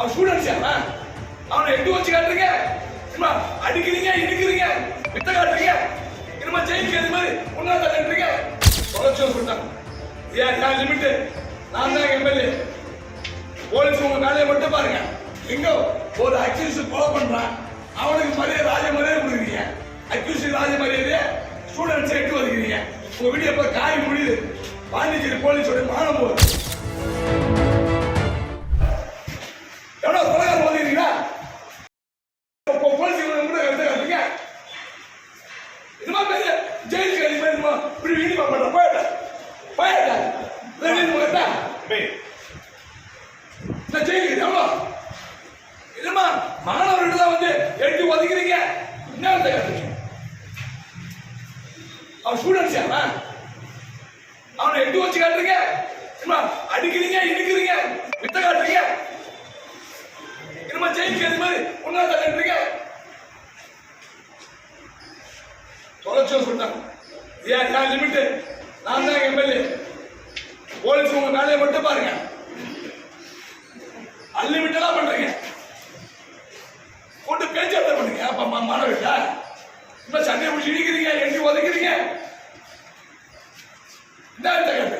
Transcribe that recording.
அவன் ஸ்டூடெண்ட்ஸ் அவன் அவனை எட்டு வச்சு காட்டுறீங்க? சும்மா அடிக்கிறீங்க இடிக்கிறீங்க வித்த காட்டுறீங்க. இனிமே ஜெயிக்கு அது மாதிரி ஒன்னா தள்ளுறீங்க தொலைச்சு சொல்லிட்டான் ஏன் ஏன் லிமிட் நான் தான் எம்எல்ஏ. போலீஸ் உங்க வேலையை மட்டும் பாருங்க. எங்க ஒரு அக்யூஸ் கொலை பண்றான். அவனுக்கு மரியாதை ராஜ மரியாதை கொடுக்குறீங்க. அக்யூஸ் ராஜ மரியாதையே ஸ்டூடெண்ட்ஸ் எட்டு வந்துக்கிறீங்க உங்க வீடியோ இப்ப காய் முடியுது. பாண்டிச்சேரி போலீஸோட மானம் போகுது. எவ்வளவு கொலைகாரம் வந்துக்கிறீங்களா போலீஸ் கூட கருத்து ஜெயிலுக்கு அடி மாதிரி இப்படி வீடியோ பண்ற போயிட்ட போயிட்ட ரெண்டு போயிட்டா நான் ஜெயிலுக்கு எவ்வளோ இதுமா மாணவர்கள் தான் வந்து எட்டி ஒதுக்கிறீங்க என்ன வந்து காட்டுறீங்க அவன் ஸ்டூடெண்ட்ஸ் அவன் அவனை எட்டி வச்சு காட்டுறீங்க. அடிக்கிறீங்க இடிக்கிறீங்க வித்த காட்டுறீங்க. தொலைச்சு சொல்லிட்டான் ஏன் ஏன் லிமிட் நான் தான் எம்எல்ஏ. போலீஸ் உங்க வேலையை மட்டும் பாருங்க. அன்லிமிட்டடா பண்றீங்க. போட்டு பேச்சாட்ட பண்ணுங்க. அப்ப மா- மாணவர்களா இப்ப சண்டையை பிடிச்சி இடிக்கிறீங்க? எட்டி உதைக்கிறீங்க என்ன